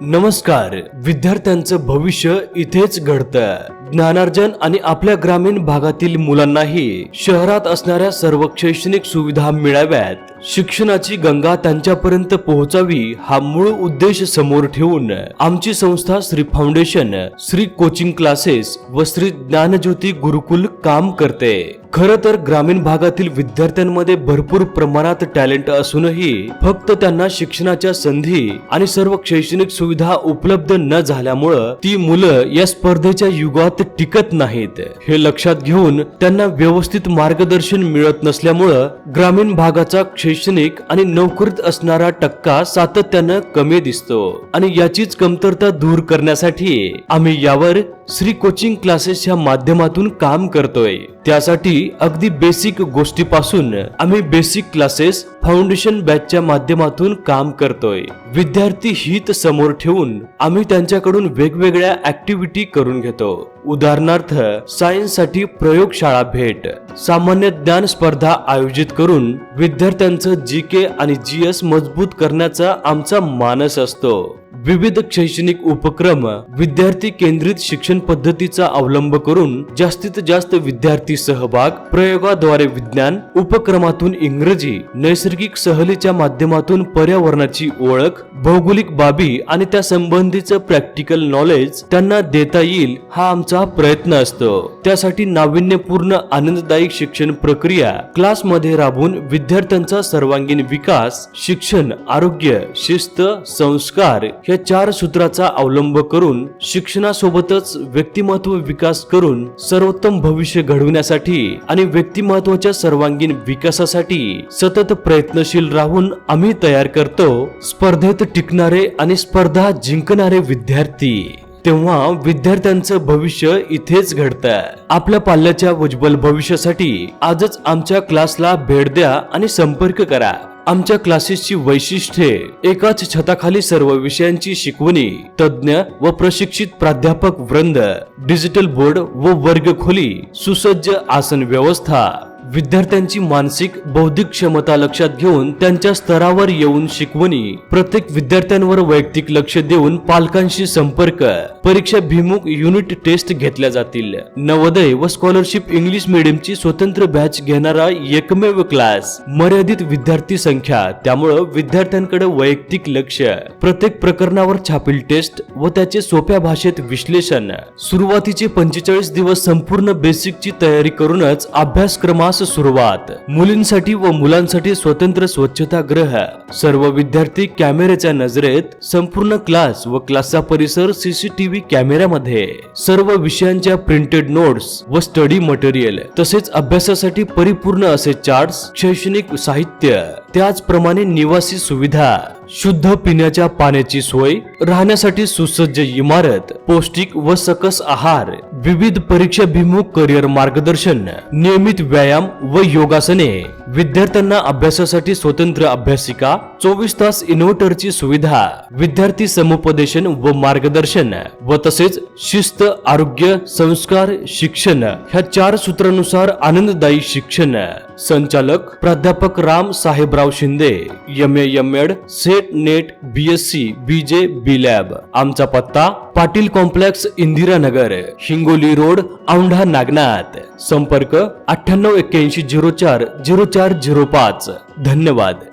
नमस्कार. विद्यार्थ्यांचं भविष्य इथेच घडतं ज्ञानार्जन आणि आपल्या ग्रामीण भागातील मुलांनाही शहरात असणाऱ्या सर्व शैक्षणिक सुविधा मिळाव्यात. शिक्षणाची गंगा त्यांच्यापर्यंत पोहोचावी हा मूळ उद्देश समोर ठेवून आमची संस्था Shri foundation Shri coaching classes व श्री ज्ञानज्योती गुरुकुल काम करते. खरं तर ग्रामीण भागातील विद्यार्थ्यांमध्ये भरपूर प्रमाणात टॅलेंट असूनही फक्त त्यांना शिक्षणाच्या संधी आणि सर्व शैक्षणिक सुविधा उपलब्ध न झाल्यामुळं ती मुलं या स्पर्धेच्या युगात टिकत नाहीत. हे लक्षात घेऊन त्यांना व्यवस्थित मार्गदर्शन मिळत नसल्यामुळं ग्रामीण भागाचा शैक्षणिक आणि नोकरीत असणारा टक्का सातत्यानं कमी दिसतो आणि याचीच कमतरता दूर करण्यासाठी आम्ही यावर श्री कोचिंग क्लासेसच्या माध्यमातून काम करतोय. त्यासाठी अगदी बेसिक गोष्टीपासून आम्ही बेसिक क्लासेस फाउंडेशन बॅचच्या माध्यमातून काम करतोय. विद्यार्थी हित समोर ठेवून आम्ही त्यांच्याकडून वेगवेगळ्या ऍक्टिव्हिटी करून घेतो. उदाहरणार्थ सायन्ससाठी प्रयोगशाळा भेट. सामान्य ज्ञान स्पर्धा आयोजित करून विद्यार्थ्यांचं जी के आणि जी एस मजबूत करण्याचा आमचा मानस असतो. विविध शैक्षणिक उपक्रम विद्यार्थी केंद्रित शिक्षण पद्धतीचा अवलंब करून जास्तीत जास्त विद्यार्थी सहभाग प्रयोगाद्वारे विज्ञान उपक्रमातून इंग्रजी नैसर्गिक सहलीच्या माध्यमातून पर्यावरणाची ओळख भौगोलिक बाबी आणि त्या संबंधीचं प्रॅक्टिकल नॉलेज त्यांना देता येईल हा आमचा प्रयत्न असतो. त्यासाठी नाविन्यपूर्ण आनंददायी शिक्षण प्रक्रिया क्लासमध्ये राबवून विद्यार्थ्यांचा सर्वांगीण विकास शिक्षण आरोग्य शिस्त संस्कार या चार सूत्राचा अवलंब करून शिक्षणासोबतच व्यक्तिमत्व विकास करून सर्वोत्तम भविष्य घडवण्यासाठी आणि व्यक्तिमत्वाच्या सर्वांगीण विकासासाठी सतत प्रयत्नशील राहून आम्ही तयार करतो स्पर्धेत टिकणारे आणि स्पर्धा जिंकणारे विद्यार्थी. तेव्हा विद्यार्थ्यांचं भविष्य इथेच घडतं आपल्या पाल्याच्या उज्ज्वल भविष्यासाठी आजच आमच्या क्लासला भेट द्या आणि संपर्क करा. आमच्या क्लासेसची वैशिष्ट्ये एकाच छताखाली सर्व विषयांची शिकवणी तज्ज्ञ व प्रशिक्षित प्राध्यापक वृंद डिजिटल बोर्ड व वर्ग खोली सुसज्ज आसन व्यवस्था विद्यार्थ्यांची मानसिक बौद्धिक क्षमता लक्षात घेऊन त्यांच्या स्तरावर येऊन शिकवणी. प्रत्येक विद्यार्थ्यांवर वैयक्तिक लक्ष देऊन पालकांशी संपर्क. परीक्षा भिमुख युनिट टेस्ट घेतल्या जातील. नवोदय व स्कॉलरशिप इंग्लिश मीडियमची स्वतंत्र बॅच घेणारा एकमेव क्लास. मर्यादित विद्यार्थी संख्या त्यामुळं विद्यार्थ्यांकडे वैयक्तिक लक्ष. प्रत्येक प्रकरणावर छापील टेस्ट व त्याचे सोप्या भाषेत विश्लेषण. सुरुवातीचे पंचेचाळीस दिवस संपूर्ण बेसिकची तयारी करूनच अभ्यासक्रमास सुरुवात. मुलींसाठी व मुलांसाठी स्वतंत्र स्वच्छतागृह सर्व विद्यार्थी कॅमेऱ्याच्या नजरेत संपूर्ण क्लास व क्लासचा परिसर सीसीटीव्ही कॅमेऱ्यामध्ये. सर्व विषयांच्या प्रिंटेड नोट्स व स्टडी मटेरियल तसेच अभ्यासासाठी परिपूर्ण असे चार्ट्स शैक्षणिक साहित्य. त्याचप्रमाणे निवासी सुविधा. शुद्ध पिण्याच्या पाण्याची सोय राहण्यासाठी सुसज्ज इमारत पौष्टिक व सकस आहार विविध परीक्षाभिमुख करिअर मार्गदर्शन नियमित व्यायाम व योगासने. विद्यार्थ्यांना अभ्यासासाठी स्वतंत्र अभ्यासिका चोवीस तास इन्व्हर्टरची सुविधा विद्यार्थी समुपदेशन व मार्गदर्शन व तसेच शिस्त आरोग्य संस्कार शिक्षण ह्या चार सूत्रानुसार आनंददायी शिक्षण. संचालक प्राध्यापक Ram Sahebrao Shinde M M Ed SET NET B S C B J B lab आमचा पत्ता पाटील कॉम्प्लेक्स इंदिरानगर हिंगोली रोड औंढा नागनाथ. संपर्क अठ्ठ्याण्णव एक्क्याऐंशी झिरो चार झिरो चार झिरो पाच. धन्यवाद.